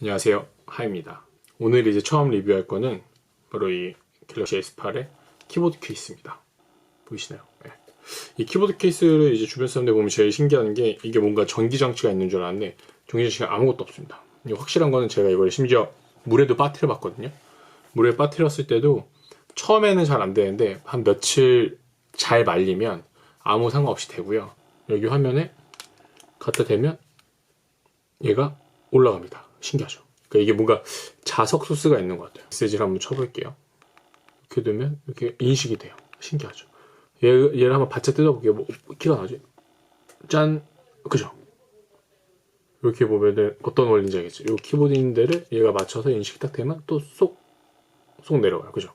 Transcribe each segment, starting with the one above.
안녕하세요 하입니다 오늘 이제 처음 리뷰할 거는 바로 이 갤럭시 S8의 키보드 케이스입니다 보이시나요? 네. 이 키보드 케이스를 이제 주변 사람들 보면 제일 신기한 게 이게 뭔가 전기 장치가 있는 줄 알았는데 전기 장치가 아무것도 없습니다 확실한 거는 제가 이걸 심지어 물에도 빠뜨려 봤거든요 물에 빠뜨렸을 때도 처음에는 잘 안 되는데 한 며칠 잘 말리면 아무 상관없이 되고요 여기 화면에 갖다 대면 얘가 올라갑니다. 신기하죠? 그러니까 이게 뭔가 자석 소스가 있는 것 같아요. 메시지를 한번 쳐볼게요. 이렇게 되면 이렇게 인식이 돼요. 신기하죠? 얘, 얘를 한번 바짝 뜯어볼게요. 뭐, 키가 나지? 짠! 그죠? 이렇게 보면은 어떤 원리인지 알겠죠? 이 키보드 있는 데를 얘가 맞춰서 인식이 딱 되면 또 쏙, 쏙 내려가요. 그죠?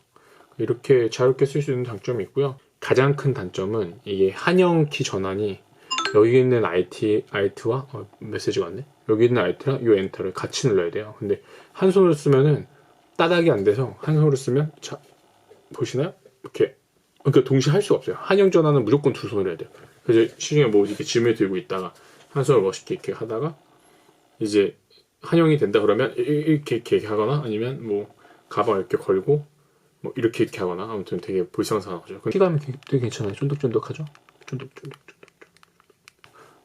이렇게 자유롭게 쓸 수 있는 장점이 있고요. 가장 큰 단점은 이게 한영 키 전환이 여기 있는 IT, IT와 어, 메시지가 왔네. 여기 있는 IT랑 이 엔터를 같이 눌러야 돼요. 근데 한 손으로 쓰면은 따닥이 안 돼서 한 손으로 쓰면 자 보시나요? 이렇게 그러니까 동시에 할 수가 없어요. 한영 전환은 무조건 두 손으로 해야 돼요. 그래서 시중에 뭐 이렇게 짐을 들고 있다가 한 손을 멋있게 이렇게 하다가 이제 한영이 된다 그러면 이- 이렇게 이렇게 하거나 아니면 뭐 가방 이렇게 걸고 뭐 이렇게 이렇게 하거나 아무튼 되게 불쌍하죠. 키감이 되게 괜찮아요. 쫀득쫀득하죠? 쫀득쫀득.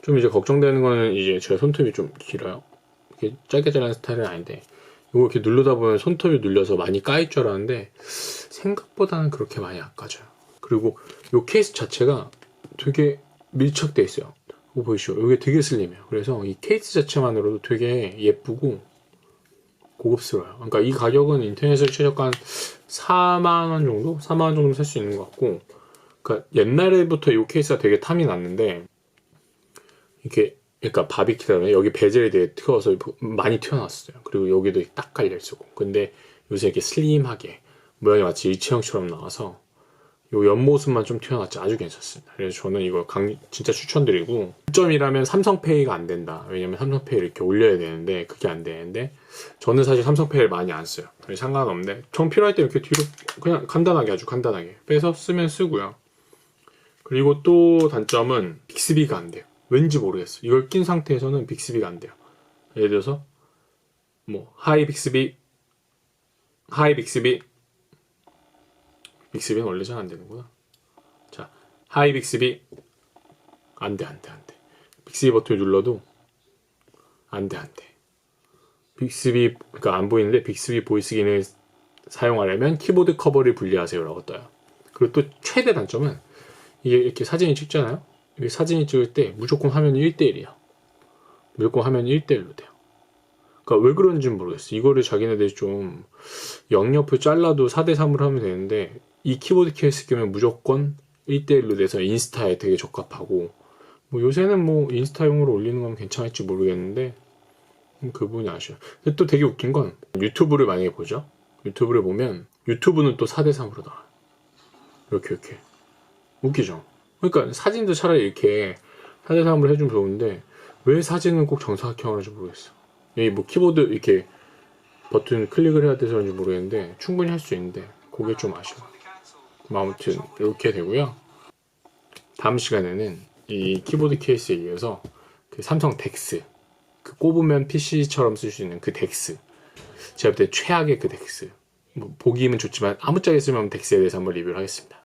좀 이제 걱정되는 거는 이제 제 손톱이 좀 길어요. 이렇게 짧게 자르는 스타일은 아닌데 이거 이렇게 누르다 보면 손톱이 눌려서 많이 까일 줄 알았는데 생각보다는 그렇게 많이 안 까져요. 그리고 이 케이스 자체가 되게 밀착돼 있어요. 이거 보이시죠? 이게 되게 슬림해요. 그래서 이 케이스 자체만으로도 되게 예쁘고 고급스러워요. 그러니까 이 가격은 인터넷에서 최저가 한 4만 원 정도? 4만 원 정도 살 수 있는 것 같고 그러니까 옛날에부터 이 케이스가 되게 탐이 났는데 이게 그러니까 바비큐라면 여기 베젤이 되게 튀어서 많이 튀어나왔어요. 그리고 여기도 딱 깔려 있고. 근데 요새 이렇게 슬림하게 모양이 마치 일체형처럼 나와서 요 옆모습만 좀 튀어나왔지 아주 괜찮습니다. 그래서 저는 이거 강, 진짜 추천드리고 1점이라면 삼성페이가 안 된다. 왜냐면 삼성페이를 이렇게 올려야 되는데 그게 안 되는데 저는 사실 삼성페이를 많이 안 써요. 상관없는데 정 필요할 때 이렇게 뒤로 그냥 간단하게 아주 간단하게 빼서 쓰면 쓰고요. 그리고 또 단점은 빅스비가 안 돼요. 왠지 모르겠어. 이걸 낀 상태에서는 빅스비가 안 돼요. 예를 들어서 뭐 하이 빅스비, 하이 빅스비, 빅스비는 원래 잘 안 되는구나. 자, 하이 빅스비 안 돼, 안 돼, 안 돼. 빅스비 버튼을 눌러도 안 돼, 안 돼. 빅스비 그러니까 안 보이는데 빅스비 보이스 기능을 사용하려면 키보드 커버를 분리하세요라고 떠요. 그리고 또 최대 단점은 이게 이렇게 사진을 찍잖아요. 이게 사진을 찍을 때 무조건 화면이 1대1이야. 무조건 화면이 1대1로 돼요. 그러니까 왜 그런지 모르겠어. 이거를 자기네들이 좀 영역을 잘라도 4대3으로 하면 되는데 이 키보드 케이스 끼면 무조건 1대1로 돼서 인스타에 되게 적합하고 뭐 요새는 뭐 인스타용으로 올리는 건 괜찮을지 모르겠는데 음, 그 부분이 아쉬워요. 근데 또 되게 웃긴 건 유튜브를 만약에 보죠. 유튜브를 보면 유튜브는 또 4대3으로 나와요. 이렇게 이렇게. 웃기죠? 그러니까 사진도 차라리 이렇게 4대3으로 해주면 좋은데 왜 사진은 꼭 정사각형을 하는지 모르겠어. 여기 뭐 키보드 이렇게 버튼 클릭을 해야 돼서 그런지 모르겠는데 충분히 할 수 있는데 그게 좀 아쉬워. 뭐 아무튼 이렇게 되고요. 다음 시간에는 이 키보드 케이스에 이어서 그 삼성 덱스 그 꼽으면 PC처럼 쓸 수 있는 그 덱스 제가 볼 때 최악의 그 덱스 뭐 보기는 좋지만 아무짝에 쓰면 덱스에 대해서 한번 리뷰를 하겠습니다.